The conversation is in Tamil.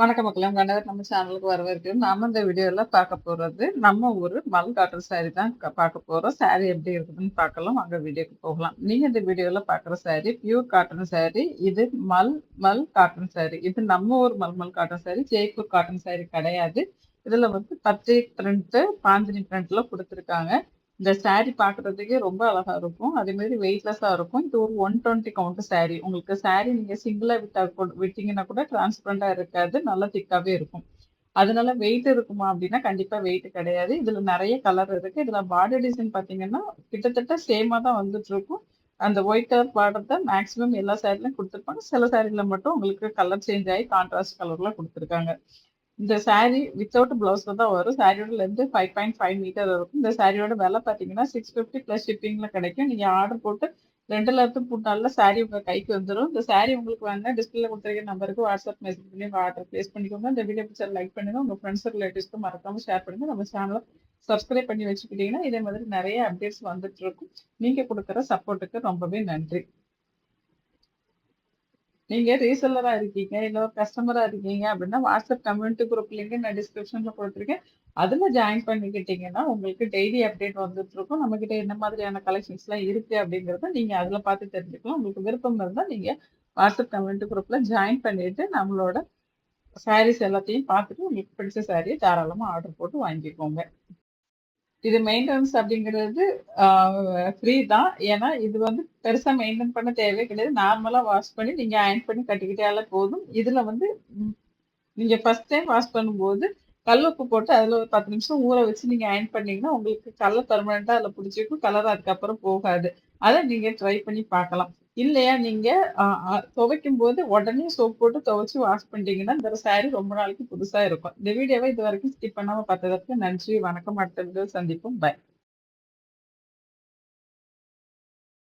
வணக்கம் மக்களும் கண்டவர் நம்ம சேனலுக்கு வரவேற்கிறோம். நாம இந்த வீடியோல பார்க்க போறது, நம்ம ஊர் மல் காட்டன் சாரி தான் க பார்க்க போறோம். சாரி எப்படி இருக்குதுன்னு பார்க்கலாம். அங்கே வீடியோக்கு போகலாம். நீங்க இந்த வீடியோல பார்க்குற சாரி பியூர் காட்டன் சாரி. இது மல் மல் காட்டன் சாரி. இது நம்ம ஊர் மல்மல் காட்டன் சாரி. ஜெய்ப்பூர் காட்டன் சாரி கிடையாது. இதுல வந்து பச்சை பிரிண்ட், பாந்தினி பிரிண்ட்ல கொடுத்துருக்காங்க இந்த சாரி பார்க்குறதுக்கே ரொம்ப அழகா இருக்கும். அதேமாரி வெயிட்லெஸ்ஸா இருக்கும். இது ஒரு 120 கவுண்ட் சாரி. உங்களுக்கு சாரி நீங்க சிங்கிளா விட்டா விட்டிங்கன்னா விட்டீங்கன்னா கூட டிரான்ஸ்பரண்டா இருக்காது. நல்லா திக்காவே இருக்கும். அதனால வெயிட் இருக்குமா அப்படின்னா கண்டிப்பா வெயிட் கிடையாது. இதுல நிறைய கலர் இருக்கு. இதுல பார்டர் டிசைன் பார்த்தீங்கன்னா, கிட்டத்தட்ட சேமா தான் வந்துட்டுருக்கும். அந்த ஒயிட் கலர் பார்டர் தான் மேக்ஸிமம் எல்லா சாரிலையும் கொடுத்துருப்பாங்க சில சாரில மட்டும் உங்களுக்கு கலர் சேஞ்ச் ஆகி கான்ட்ராஸ்ட் கலர்ல கொடுத்துருக்காங்க இந்த சாரி வித்தவுட் ப்ளவுஸ்ல தான் வரும். சாரியோட லென்த் 5.5 மீட்டர் இருக்கும். இந்த சாரியோட விலை பார்த்தீங்கன்னா, சிக்ஸ் ஃபிஃப்டி ப்ளஸ் ஷிப்பிங்கில் கிடைக்கும். நீங்கள் ஆர்டர் போட்டு 2ல இருந்து 3 சாரி உங்கள் கைக்கு வந்துடும் இந்த சாரி உங்களுக்கு வேணும்னா டிஸ்பிளே கொடுத்துருக்க நம்பருக்கு வாட்ஸ்அப் மெசேஜ் பண்ணி ஆர்டர் ப்ளேஸ் பண்ணிக்கோங்க. இந்த வீடியோ பிக்சர் லைக் பண்ணுங்க. உங்கள் ஃப்ரெண்ட்ஸ், ரிலேட்டிவ்ஸ்க்கு மறக்காம ஷேர் பண்ணுங்க. நம்ம சேனலை சப்ஸ்கிரைப் பண்ணி வச்சுக்கிட்டீங்கன்னா, இதே மாதிரி நிறைய அப்டேட்ஸ் வந்துட்டு இருக்கும். நீங்கள் கொடுக்குற சப்போர்ட்டுக்கு ரொம்பவே நன்றி. நீங்க ரீசெல்லரா இருக்கீங்க, இல்ல ஒரு கஸ்டமரா இருக்கீங்க அப்படின்னா வாட்ஸ்அப் கம்யூனிட்டி குரூப் லிங்க் நான் டிஸ்கிரிப்ஷன்ல கொடுத்துருக்கேன் அதுல ஜாயின் பண்ணிக்கிட்டீங்கன்னா, உங்களுக்கு டெய்லி அப்டேட் வந்துட்டுருக்கும். நம்மகிட்ட என்ன மாதிரியான கலெக்ஷன்ஸ்லாம் இருக்கு அப்படிங்கறத நீங்க அதுல பார்த்து தெரிஞ்சுக்கலாம். உங்களுக்கு விருப்பம் இருந்தா நீங்க வாட்ஸ்அப் கம்யூனிட்டி குரூப்ல ஜாயின் பண்ணிட்டு, நம்மளோட சாரீஸ் எல்லாத்தையும் பார்த்துட்டு, உங்களுக்கு பிடிச்ச சாரியை தாராளமா ஆர்டர் போட்டு வாங்கிக்கோங்க. இது மெயின்டனன்ஸ் அப்படிங்கிறது ஃப்ரீ தான். ஏன்னா, இது வந்து பெருசாக மெயின்டைன் பண்ண தேவையே கிடையாது. நார்மலாக வாஷ் பண்ணி நீங்கள் அயர்ன் பண்ணி கட்டிக்கிட்டாலே போதும். இதில் வந்து நீங்கள் ஃபஸ்ட் டைம் வாஷ் பண்ணும்போது, கல் உப்பு போட்டு அதில் ஒரு 10 நிமிஷம் ஊற வச்சு நீங்கள் அயர்ன் பண்ணிங்கன்னா உங்களுக்கு கலர் பர்மனெண்ட்டாக அதில் பிடிச்சிருக்கும் கலர் அதுக்கப்புறம் போகாது. அதை நீங்கள் ட்ரை பண்ணி பார்க்கலாம். இல்லையா நீங்க துவைக்கும் போது உடனே சோப் போட்டு துவைச்சு வாஷ் பண்ணிட்டீங்கன்னா, இந்த சாரி ரொம்ப நாளைக்கு புதுசா இருக்கும். இந்த வீடியோவே இது வரைக்கும் ஸ்கிப் பண்ணாம பார்த்ததற்கு நன்றி. வணக்கம். அடுத்த சந்திப்போம். பை